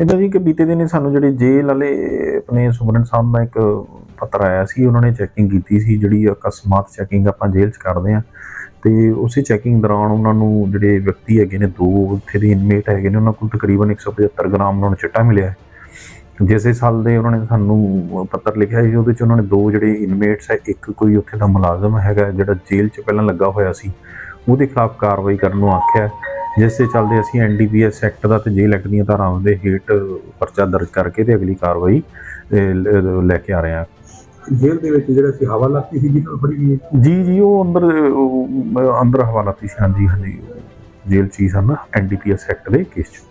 ਇਹਦਾ ਜੀ ਕਿ ਬੀਤੇ ਦਿਨੇ ਸਾਨੂੰ ਜਿਹੜੇ ਜੇਲ੍ਹ ਵਾਲੇ ਆਪਣੇ ਸੁਮਰਨ ਸਾਹਿਬ ਦਾ ਇੱਕ ਪੱਤਰ ਆਇਆ ਸੀ, ਉਹਨਾਂ ਨੇ ਚੈਕਿੰਗ ਕੀਤੀ ਸੀ, ਜਿਹੜੀ ਅਕਸਮਾਤ ਚੈਕਿੰਗ ਆਪਾਂ ਜੇਲ੍ਹ 'ਚ ਕਰਦੇ ਆ ਤੇ ਉਸੇ ਚੈਕਿੰਗ ਦੌਰਾਨ ਉਹਨਾਂ ਨੂੰ ਜਿਹੜੇ ਵਿਅਕਤੀ ਹੈਗੇ ਨੇ, ਦੋ ਉੱਥੇ ਦੇ ਇਨਮੇਟ ਹੈਗੇ ਨੇ, ਉਹਨਾਂ ਕੋਲ ਤਕਰੀਬਨ 175 ਗ੍ਰਾਮ ਉਹਨਾਂ ਨੂੰ ਚਿੱਟਾ ਮਿਲਿਆ ਹੈ। ਜਿਸੇ ਸਾਲ ਦੇ ਉਹਨਾਂ ਨੇ ਸਾਨੂੰ ਪੱਤਰ ਲਿਖਿਆ ਸੀ, ਉਹਦੇ ਚ ਉਹਨਾਂ ਨੇ ਦੋ ਜਿਹੜੇ ਇਨਮੇਟਸ ਹੈ, ਇੱਕ ਕੋਈ ਉੱਥੇ ਦਾ ਮੁਲਾਜ਼ਮ ਹੈਗਾ, ਜਿਹੜਾ ਜੇਲ੍ਹ 'ਚ ਪਹਿਲਾਂ ਲੱਗਾ ਹੋਇਆ ਸੀ, ਉਹਦੇ ਖਿਲਾਫ ਕਾਰਵਾਈ ਕਰਨ ਨੂੰ ਆਖਿਆ ਜਿਸ ਦੇ ਚੱਲਦੇ ਅਸੀਂ ਐਨਡੀਪੀਐਸ ਐਕਟ ਦਾ ਤੇ ਜੇਲ੍ਹ ਐਕਟ ਦੀਆਂ ਧਾਰਾਵਾਂ ਦੇ ਹੇਠ ਪਰਚਾ ਦਰਜ ਕਰਕੇ ਤੇ ਅਗਲੀ ਕਾਰਵਾਈ ਲ- ਕੇ ਆ ਰਹੇ ਹਾਂ। ਜੇਲ੍ਹ ਦੇ ਵਿੱਚ ਜਿਹੜਾ ਸੀ ਹਵਾਲਾਤੀ ਸੀ ਜਿਹਨੂੰ ਫੜੀ ਗਈ ਜੀ ਜੀ ਉਹ ਅੰਦਰ ਅੰਦਰ ਹਵਾਲਾਤੀ ਸੀ ਹਾਂਜੀ ਹਾਂਜੀ। ਜੇਲ੍ਹ ਚੀਜ਼ ਹਨ ਐਨਡੀਪੀਐਸ ਐਕਟ ਦੇ ਕੇਸ 'ਚ।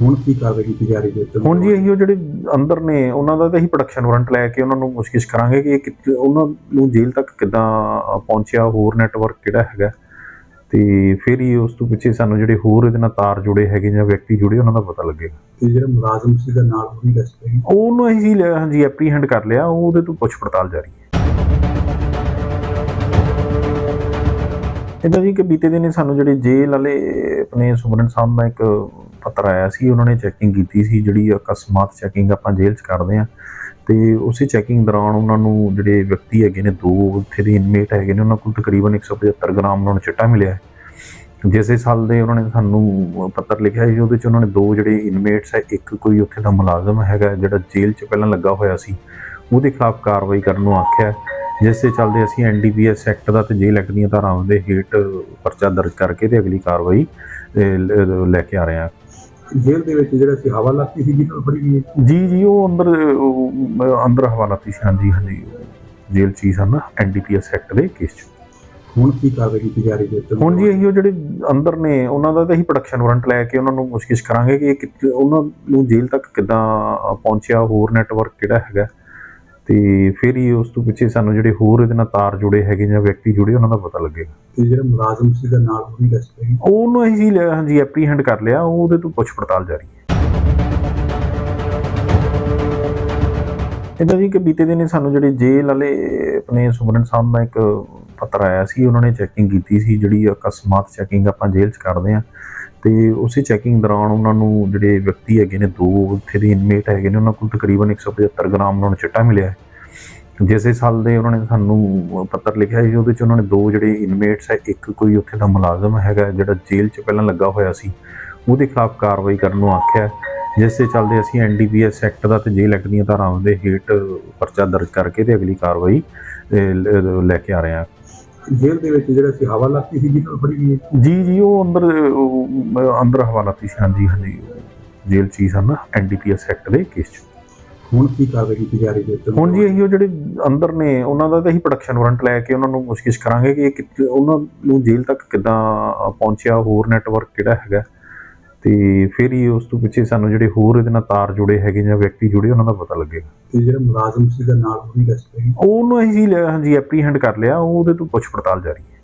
ਹੁਣ ਕੀ ਕਾਰਵਾਈ ਕੀਤੀ ਜਾ ਰਹੀ ਹੈ? ਹੁਣ ਜੀ ਇਹੀ ਉਹ ਜਿਹੜੇ ਅੰਦਰ ਨੇ ਉਹਨਾਂ ਦਾ ਤਾਂ ਅਸੀਂ ਪ੍ਰੋਡਕਸ਼ਨ ਵਾਰੰਟ ਲੈ ਕੇ ਉਹਨਾਂ ਨੂੰ ਪੁੱਛਗਿੱਛ ਕਰਾਂਗੇ ਕਿ ਇਹ ਉਹਨਾਂ ਨੂੰ ਜੇਲ੍ਹ ਤੱਕ ਕਿੱਦਾਂ ਪਹੁੰਚਿਆ ਹੋਰ ਨੈਟਵਰਕ ਕਿਹੜਾ ਹੈਗਾ। ਤੇ ਫਿਰ ਹੀ ਉਸ ਤੋਂ ਪਿੱਛੇ ਸਾਨੂੰ ਜਿਹੜੇ ਹੋਰ ਇਹਦੇ ਨਾਲ ਤਾਰ ਜੁੜੇ ਹੈਗੇ ਜਾਂ ਵਿਅਕਤੀ ਜੁੜੇ ਉਹਨਾਂ ਦਾ ਪਤਾ ਲੱਗੇਗਾ। ਤੇ ਜਿਹੜਾ ਮੁਲਾਜ਼ਮ ਸੀ ਦਾ ਨਾਲ ਉਹ ਵੀ ਦੱਸ ਰਹੇ ਉਹਨੂੰ ਅਸੀਂ ਲਿਆ- ਹਾਂਜੀ ਐਪਰੀਹੈਂਡ ਕਰ ਲਿਆ ਉਹਦੇ ਤੋਂ ਪੁੱਛ ਪੜਤਾਲ ਜਾਰੀ ਹੈ। ਇਹਦਾ ਜੀ ਕਿ ਬੀਤੇ ਦਿਨੇ ਸਾਨੂੰ ਜਿਹੜੇ ਜੇਲ੍ਹ ਵਾਲੇ ਆਪਣੇ ਸੁਮਰਨ ਸਾਹਿਬ ਦਾ ਇੱਕ ਪੱਤਰ ਆਇਆ ਸੀ ਉਹਨਾਂ ਨੇ ਚੈਕਿੰਗ ਕੀਤੀ ਸੀ ਜਿਹੜੀ ਅਕਸਮਾਤ ਚੈਕਿੰਗ ਆਪਾਂ ਜੇਲ੍ਹ 'ਚ ਕਰਦੇ ਆ ਤੇ ਉਸੇ ਚੈਕਿੰਗ ਦੌਰਾਨ ਉਹਨਾਂ ਨੂੰ ਜਿਹੜੇ ਵਿਅਕਤੀ ਹੈਗੇ ਨੇ, ਦੋ ਉੱਥੇ ਦੇ ਇਨਮੇਟ ਹੈਗੇ ਨੇ, ਉਹਨਾਂ ਕੋਲ ਤਕਰੀਬਨ 175 ਗ੍ਰਾਮ ਉਹਨਾਂ ਨੂੰ ਚਿੱਟਾ ਮਿਲਿਆ ਹੈ। ਜਿਸੇ ਸਾਲ ਦੇ ਉਹਨਾਂ ਨੇ ਸਾਨੂੰ ਪੱਤਰ ਲਿਖਿਆ ਸੀ, ਉਹਦੇ ਚ ਉਹਨਾਂ ਨੇ ਦੋ ਜਿਹੜੇ ਇਨਮੇਟਸ ਹੈ, ਇੱਕ ਕੋਈ ਉੱਥੇ ਦਾ ਮੁਲਾਜ਼ਮ ਹੈਗਾ ਜਿਹੜਾ ਜੇਲ੍ਹ 'ਚ ਪਹਿਲਾਂ ਲੱਗਾ ਹੋਇਆ ਸੀ, ਉਹਦੇ ਖਿਲਾਫ ਕਾਰਵਾਈ ਕਰਨ ਨੂੰ ਆਖਿਆ ਜਿਸ ਦੇ ਚੱਲਦੇ ਅਸੀਂ ਐਨਡੀਪੀਐਸ ਐਕਟ ਦਾ ਤੇ ਜੇਲ੍ਹ ਐਕਟ ਦੀਆਂ ਧਾਰਾਵਾਂ ਦੇ ਹੇਠ ਪਰਚਾ ਦਰਜ ਕਰਕੇ ਤੇ ਅਗਲੀ ਕਾਰਵਾਈ ਲ- ਲੈ ਕੇ ਆ ਰਹੇ ਹਾਂ। ਜੇਲ੍ਹ ਦੇ ਵਿੱਚ ਜਿਹੜਾ ਸੀ ਹਵਾਲਾਤੀ ਸੀ ਜਿਹਨੂੰ ਫੜੀ ਗਈ ਹੈ? ਜੀ ਜੀ ਉਹ ਅੰਦਰ ਉਹ, ਅੰਦਰ ਹਵਾਲਾਤੀ ਸੀ ਹਾਂਜੀ ਹਾਂਜੀ। ਜੇਲ੍ਹ ਚੀਜ਼ ਹਨ ਐਨਡੀਪੀਐਸ ਐਕਟ ਦੇ ਕੇਸ 'ਚ। ਹੁਣ ਕੀ ਕਾਰਵਾਈ ਕੀਤੀ ਜਾ ਰਹੀ ਹੈ? ਹੁਣ ਜੀ ਇਹੀ ਉਹ ਜਿਹੜੇ ਅੰਦਰ ਨੇ ਉਹਨਾਂ ਦਾ ਤਾਂ ਅਸੀਂ ਪ੍ਰੋਡਕਸ਼ਨ ਵਾਰੰਟ ਲੈ ਕੇ ਉਹਨਾਂ ਨੂੰ ਪੁੱਛਗਿੱਛ ਕਰਾਂਗੇ ਕਿ ਇਹ ਉਹਨਾਂ ਨੂੰ ਜੇਲ੍ਹ ਤੱਕ ਕਿੱਦਾਂ ਪਹੁੰਚਿਆ ਹੋਰ ਨੈਟਵਰਕ ਕਿਹੜਾ ਹੈਗਾ। ਤੇ ਫਿਰ ਹੀ ਉਸ ਤੋਂ ਪਿੱਛੇ ਸਾਨੂੰ ਜਿਹੜੇ ਹੋਰ ਇਹਦੇ ਨਾਲ ਤਾਰ ਜੁੜੇ ਹੈਗੇ ਜਾਂ ਵਿਅਕਤੀ ਜੁੜੇ ਉਹਨਾਂ ਦਾ ਪਤਾ ਲੱਗੇਗਾ। ਤੇ ਜਿਹੜਾ ਮੁਲਾਜ਼ਮ ਸੀ ਦਾ ਨਾਲ ਉਹ ਵੀ ਦੱਸ ਉਹਨੂੰ ਅਸੀਂ ਲਿਆ- ਹਾਂਜੀ ਐਪਰੀਹੈਂਡ ਕਰ ਲਿਆ ਉਹਦੇ ਤੋਂ ਪੁੱਛ ਪੜਤਾਲ ਜਾਰੀ ਹੈ। ਇਹਦਾ ਜੀ ਕਿ ਬੀਤੇ ਦਿਨੇ ਸਾਨੂੰ ਜਿਹੜੇ ਜੇਲ੍ਹ ਵਾਲੇ ਆਪਣੇ ਸੁਮਰਨ ਸਾਹਿਬ ਦਾ ਇੱਕ ਪੱਤਰ ਆਇਆ ਸੀ ਉਹਨਾਂ ਨੇ ਚੈਕਿੰਗ ਕੀਤੀ ਸੀ ਜਿਹੜੀ ਅਕਸਮਾਤ ਚੈਕਿੰਗ ਆਪਾਂ ਜੇਲ੍ਹ 'ਚ ਕਰਦੇ ਆ ਤੇ ਉਸੇ ਚੈਕਿੰਗ ਦੌਰਾਨ ਉਹਨਾਂ ਨੂੰ ਜਿਹੜੇ ਵਿਅਕਤੀ ਹੈਗੇ ਨੇ, ਦੋ ਉੱਥੇ ਦੇ ਇਨਮੇਟ ਹੈਗੇ ਨੇ, ਉਹਨਾਂ ਕੋਲ ਤਕਰੀਬਨ 175 ਗ੍ਰਾਮ ਉਹਨਾਂ ਨੂੰ ਚਿੱਟਾ ਮਿਲਿਆ ਹੈ। ਜਿਸੇ ਸਾਲ ਦੇ ਉਹਨਾਂ ਨੇ ਸਾਨੂੰ ਪੱਤਰ ਲਿਖਿਆ ਸੀ, ਉਹਦੇ ਚ ਉਹਨਾਂ ਨੇ ਦੋ ਜਿਹੜੇ ਇਨਮੇਟਸ ਹੈ, ਇੱਕ ਕੋਈ ਉੱਥੇ ਦਾ ਮੁਲਾਜ਼ਮ ਹੈਗਾ ਜਿਹੜਾ ਜੇਲ੍ਹ 'ਚ ਪਹਿਲਾਂ ਲੱਗਾ ਹੋਇਆ ਸੀ, ਉਹਦੇ ਖਿਲਾਫ ਕਾਰਵਾਈ ਕਰਨ ਨੂੰ ਆਖਿਆ ਜਿਸ ਦੇ ਚੱਲਦੇ ਅਸੀਂ ਐਨਡੀਪੀਐਸ ਐਕਟ ਦਾ ਤੇ ਜੇਲ੍ਹ ਐਕਟ ਦੀਆਂ ਧਾਰਾਵਾਂ ਦੇ ਹੇਠ ਪਰਚਾ ਦਰਜ ਕਰਕੇ ਤੇ ਅਗਲੀ ਕਾਰਵਾਈ ਲੈ ਕੇ ਆ ਰਹੇ ਹਾਂ। ਜੇਲ੍ਹ ਦੇ ਵਿੱਚ ਜਿਹੜਾ ਸੀ ਹਵਾਲਾਤੀ ਸੀ ਜਿਹਨੂੰ ਫੜੀ ਗਈ ਜੀ ਜੀ ਉਹ ਅੰਦਰ ਉਹ, ਅੰਦਰ ਹਵਾਲਾਤੀ ਸੀ। ਹਾਂਜੀ ਹਾਂਜੀ। ਜੇਲ੍ਹ ਚੀਜ਼ ਹਨ ਐਨਡੀਪੀਐਸ ਐਕਟ ਦੇ ਕੇਸ 'ਚ। ਹੁਣ ਕੀ ਕਾਰਵਾਈ ਕੀਤੀ ਜਾ ਰਹੀ ਹੈ? ਹੁਣ ਜੀ ਇਹੀ ਉਹ ਜਿਹੜੇ ਅੰਦਰ ਨੇ ਉਹਨਾਂ ਦਾ ਤਾਂ ਅਸੀਂ ਪ੍ਰੋਡਕਸ਼ਨ ਵਾਰੰਟ ਲੈ ਕੇ ਉਹਨਾਂ ਨੂੰ ਪੁੱਛਗਿੱਛ ਕਰਾਂਗੇ ਕਿ ਇਹ ਉਹਨਾਂ ਨੂੰ ਜੇਲ੍ਹ ਤੱਕ ਕਿੱਦਾਂ ਪਹੁੰਚਿਆ ਹੋਰ ਨੈਟਵਰਕ ਕਿਹੜਾ ਹੈਗਾ। ਤੇ ਫਿਰ ਹੀ ਉਸ ਤੋਂ ਪਿੱਛੇ ਸਾਨੂੰ ਜਿਹੜੇ ਹੋਰ ਇਹਦੇ ਨਾਲ ਤਾਰ ਜੁੜੇ ਹੈਗੇ ਜਾਂ ਵਿਅਕਤੀ ਜੁੜੇ ਉਹਨਾਂ ਦਾ ਪਤਾ ਲੱਗੇਗਾ। ਤੇ ਜਿਹੜਾ ਮੁਲਾਜ਼ਮ ਸੀ ਦਾ ਨਾਲ ਉਹ ਵੀ ਦੱਸ ਰਹੇ ਉਹਨੂੰ ਅਸੀਂ ਹਾਂਜੀ ਐਪਰੀਹੈਂਡ ਕਰ ਲਿਆ ਉਹਦੇ ਤੋਂ ਪੁੱਛ ਪੜਤਾਲ ਜਾਰੀ ਹੈ।